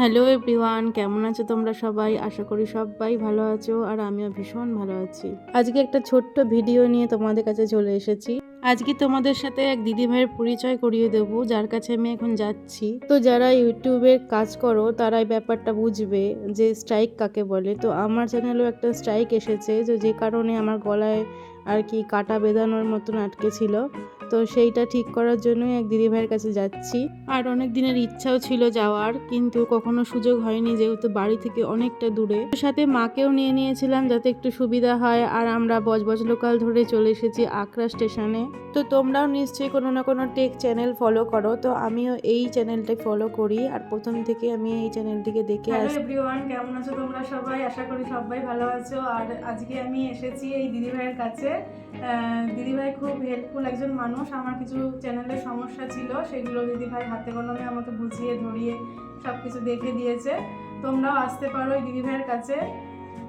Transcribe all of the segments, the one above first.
Hello everyone, কেমন আছো তোমরা সবাই? আশা করি সবাই ভালো আছো আর আমিও ভীষণ ভালো আছি। আজকে একটা ছোট্ট ভিডিও নিয়ে তোমাদের কাছে চলে এসেছি। আজকে তোমাদের সাথে এক দিদিভাইয়ের পরিচয় করিয়ে দেবো, যার কাছে আমি এখন যাচ্ছি। তো যারা ইউটিউবে কাজ করো তারা এই ব্যাপারটা বুঝবে যে স্ট্রাইক কাকে বলে। তো আমার চ্যানেলেও একটা স্ট্রাইক এসেছে যে যে কারণে আমার গলায় আর কি কাটা বেঁধানোর মতন আটকে ছিল। তো সেইটা ঠিক করার জন্যই এক দিদিভাইয়ের কাছে যাচ্ছি। আর অনেক দিনের ইচ্ছাও ছিল যাওয়ার কিন্তু কখনো সুযোগ হয়নি যেহেতু বাড়ি থেকে অনেকটা দূরে। সাথে মাকেও নিয়ে নিয়েছিলাম যাতে একটু সুবিধা হয় আর আমরা বজবজ লোকাল ধরে চলে এসেছি আকরা স্টেশনে। তো তোমরাও নিশ্চয়ই কোনো না কোনো টেক চ্যানেল ফলো করো তো আমিও এই চ্যানেলটা ফলো করি। আর প্রথম থেকে আমি এই চ্যানেলটিকে দেখে আসি এভরিওয়ান কেমন আছো তোমরা সবাই? আশা করি সবাই ভালো আছো। আর আজকে আমি এসেছি এই দিদিভাইয়ের কাছে। দিদিভাই খুব হেল্পফুল একজন মানুষ। আমার কিছু চ্যানেলের সমস্যা ছিল, সেগুলো দিদিভাই হাতে কলমে আমাকে বুঝিয়ে, ধরিয়ে সব কিছু দেখে দিয়েছে। তোমরাও আসতে পারো এই দিদিভাইয়ের কাছে।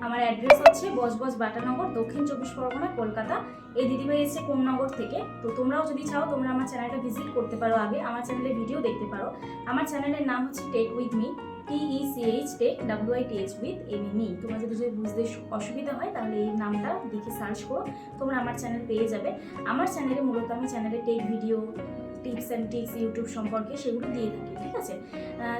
আমার অ্যাড্রেস হচ্ছে বজবজ বাটানগর, দক্ষিণ চব্বিশ পরগনা, কলকাতা। এই দিদিভাই এসেছে কোমনগর থেকে। তো তোমরাও যদি চাও, তোমরা আমার চ্যানেলটা ভিজিট করতে পারো আগে। আমার চ্যানেলে ভিডিও দেখতে পারো। আমার চ্যানেলের নাম হচ্ছে tech with me T E C H tech W I T H with M me তোমরা যদি যদি বুঝতে অসুবিধা হয়, তাহলে এই নামটা দেখে সার্চ করো। তোমরা আমার চ্যানেল পেয়ে যাবে। আমার চ্যানেলে মূলত আমি চ্যানেলে tech video and tricks YouTube সম্পর্কে সেগুলো দিয়ে থাকি, ঠিক আছে?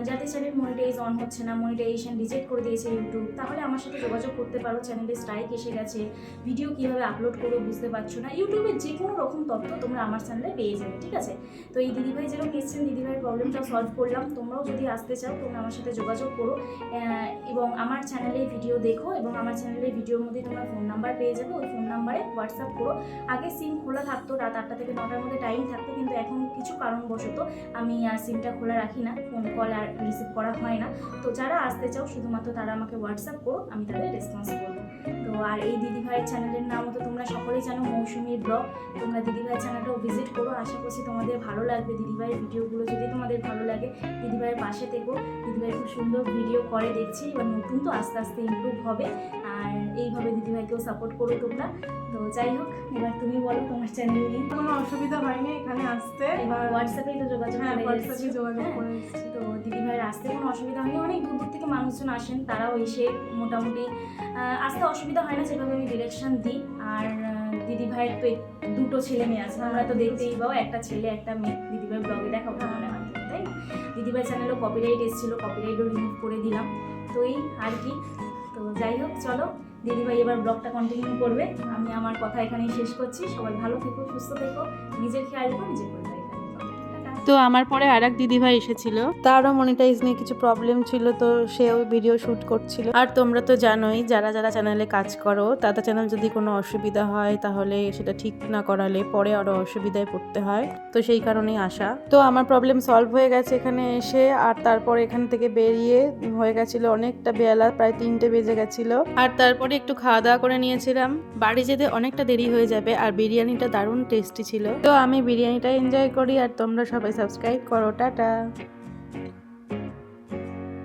যাদের চ্যানেল মনিটাইজ অন হচ্ছে না মনিটাইজেশন রিজেক্ট করে দিয়েছে ইউটিউব, তাহলে আমার সাথে যোগাযোগ করতে পারো চ্যানেলে স্ট্রাইক এসে গেছে ভিডিও কীভাবে আপলোড করব বুঝতে পারছ না ইউটিউবের যে কোনো রকম তথ্য তোমরা আমার চ্যানেলে পেয়ে যাবে, ঠিক আছে? তো এই দিদিভাই যেরকম এসেছেন, দিদিভাইয়ের প্রবলেমটা সলভ করলাম, তোমরাও যদি আসতে চাও, তোমরা আমার সাথে যোগাযোগ করো এবং আমার চ্যানেলে ভিডিও দেখো, এবং আমার চ্যানেলে ভিডিওর মধ্যে তোমরা ফোন নাম্বার পেয়ে যাবে, ওই ফোন নাম্বারে হোয়াটসঅ্যাপ করো, আগে সিম খোলা থাকতো, রাত আটটা থেকে নটার মধ্যে টাইম থাকতো, কিন্তু এখন কিছু কারণবশত আমি আর সিমটা খোলা রাখি না ফোন কল আর রিসিভ করা হয় না। তো যারা আসতে চাও শুধুমাত্র তারা আমাকে হোয়াটসঅ্যাপ করো আমি তাদের রেসপন্স করব। তো আর এই দিদিভাইয়ের চ্যানেলের নাম তো তোমরা সকলেই জানো মৌসুমীর ব্লগ। তোমরা দিদিভাইয়ের চ্যানেলটাও ভিজিট করো। আশা করছি তোমাদের ভালো লাগবে। দিদিভাইয়ের ভিডিওগুলো যদি তোমাদের ভালো লাগে দিদিভাইয়ের পাশে থেকো। দিদিভাই খুব সুন্দর ভিডিও করে দেখছি। এবার নতুন তো আস্তে আস্তে ইমপ্রুভ হবে। আর এইভাবে দিদিভাইকেও সাপোর্ট করো তোমরা। তো যাই হোক এবার তুমি বলো তোমার চ্যানেল নিয়ে কোনো অসুবিধা হয়নি এখানে আসতে। এবার হোয়াটসঅ্যাপেই তো যোগাযোগ হ্যাঁ করে। যোগাযোগ হ্যাঁ। করে তো দিদিভাইয়ের আসতে কোনো অসুবিধা হয়নি। অনেক দূর দূর থেকে মানুষজন আসেন তারাও এসে মোটামুটি আসতে অসুবিধা হয় না যেভাবে আমি ডিরেকশন দিই। আর দিদিভাইয়ের তো দুটো ছেলে মেয়ে আছে আমরা তো দেখতেই পাও একটা ছেলে একটা মেয়ে। দিদিভাইয়ের ব্লগে দেখা ওটা মনে হয় তাই? দিদিভাই চ্যানেলও কপিরাইট এসেছিল কপিরাইটও রিমুভ করে দিলাম। তো এই আর কি। তো যাই হোক চলো দিদিভাই এবার ব্লগটা কন্টিনিউ করবে। আমি আমার কথা এখানেই শেষ করছি। সবাই ভালো থেকো সুস্থ থেকো নিজের খেয়াল রেখো রেখো টাটা। তো আমার পরে আর এক দিদিভাই এসেছিল। তারও মনিটাইজ নিয়ে কিছু প্রবলেম ছিল, তো সেও ভিডিও শ্যুট করছিল। আর তোমরা তো জানোই, যারা যারা চ্যানেলে কাজ করো, তাদের চ্যানেল যদি কোনো অসুবিধা হয়, তাহলে সেটা ঠিক না করালে পরে আরও অসুবিধায় পড়তে হয়। তো সেই কারণেই আসা। তো আমার প্রবলেম সলভ হয়ে গেছে এখানে এসে, আর তারপর এখান থেকে বেরিয়ে হয়ে গেছিল অনেকটা বেলা, প্রায় তিনটে বেজে গেছিল। আর তারপরে একটু খাওয়া দাওয়া করে নিয়েছিলাম। বাড়ি যেতে অনেকটা দেরি হয়ে যাবে, আর বিরিয়ানিটা দারুণ টেস্টি ছিল। তো আমি বিরিয়ানিটা এনজয় করি, আর তোমরা সবাই সাবস্ক্রাইব করো টাটা।